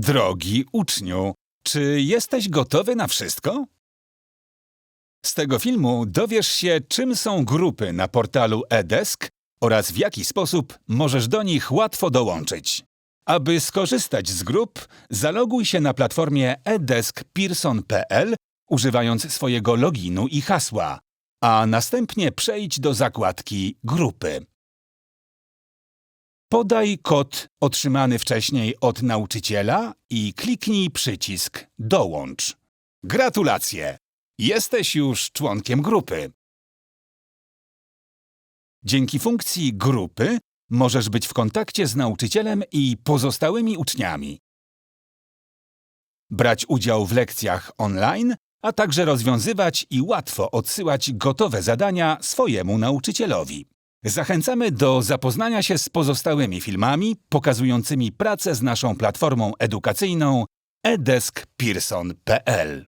Drogi uczniu, czy jesteś gotowy na wszystko? Z tego filmu dowiesz się, czym są grupy na portalu eDesk oraz w jaki sposób możesz do nich łatwo dołączyć. Aby skorzystać z grup, zaloguj się na platformie edeskpearson.pl używając swojego loginu i hasła, a następnie przejdź do zakładki Grupy. Podaj kod otrzymany wcześniej od nauczyciela i kliknij przycisk Dołącz. Gratulacje! Jesteś już członkiem grupy. Dzięki funkcji grupy możesz być w kontakcie z nauczycielem i pozostałymi uczniami. Brać udział w lekcjach online, a także rozwiązywać i łatwo odsyłać gotowe zadania swojemu nauczycielowi. Zachęcamy do zapoznania się z pozostałymi filmami pokazującymi pracę z naszą platformą edukacyjną edeskpearson.pl.